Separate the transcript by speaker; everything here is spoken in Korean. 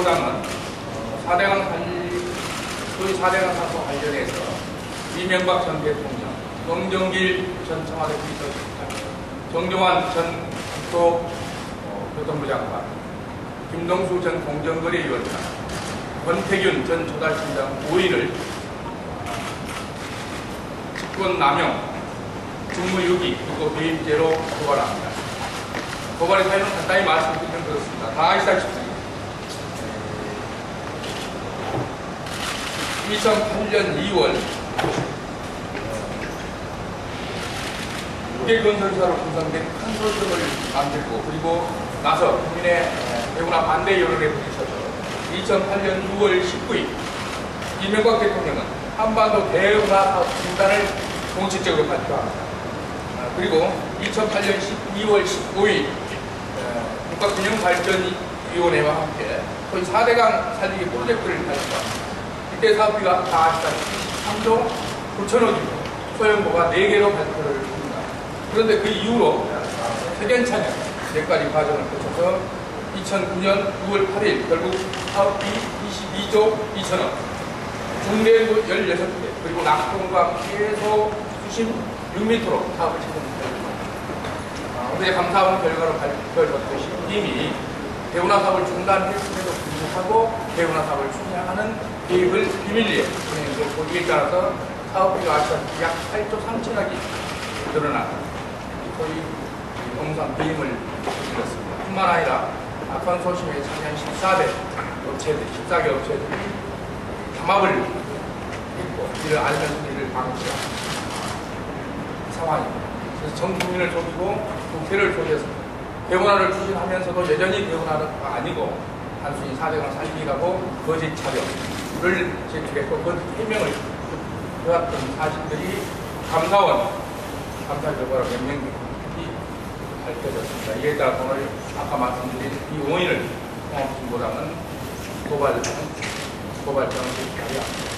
Speaker 1: 공보당은 4대강 살 소위 4대강 사건 관련해서 이명박 전 대통령, 정정길 전 청와대 비서실장, 정종환 전 국토교통부 장관, 김동수 전 공정거래위원장, 권태균 전 조달청장 5인을 직권 남용, 직무유기, 그리고 배임죄로 고발합니다. 고발의 사유는 간단히 말씀드리면 그렇습니다. 다 아시다시피 2008년 2월 국외 건설사로 구성된 컨소시엄을 만들고 그리고 나서 국민의 대구나 반대 여론에 부딪혀서 2008년 6월 19일 이명박 대통령은 한반도 대응화 중단을 공식적으로 발표합니다. 아, 그리고 2008년 12월 15일 국가균형발전위원회와 함께 거의 4대강 살리기 프로젝트를 발표합니다. 이때 사업비가 다 아시다시피 3조 9천억이고 소형보가 4개로 발표를 합니다. 그런데 그 이후로 세견 차년 몇 가지 과정을 거쳐서 2009년 6월 8일 결국 사업비 22조 2천억 중대도 16개 그리고 낙동강 계속 수심 6m로 사업을 진행했습니다. 아, 어제 감사원 결과로 발표했듯이 이미 대운하 사업을 중단했음에도 불구하고 대운하 사업을 추진하는 계획을 비밀리에 진행했고 거기에 따라서 사업비가 약 8조 3천억이 늘어난 거의 공상 비임을 일었습니다. 뿐만 아니라 컨소시엄에 참여한 14대 업체들, 14개 업체들이 담합을 했고 이를 알면서 이를 방치한 상황입니다. 그래서 전 국민을 속이고 국회를 속여서 대원화를 추진하면서도 여전히 대원화가 아니고 단순히 사대강 살리기라고 거짓 자료를 제출했고 그 해명을 해왔던 사실들이 감사원 감사 결과로 몇 명이 밝혀졌습니다. 이에 따라 오늘 아까 말씀드린 이 원인을 통합진보당은 고발, 고발장을 제기하려 합니다.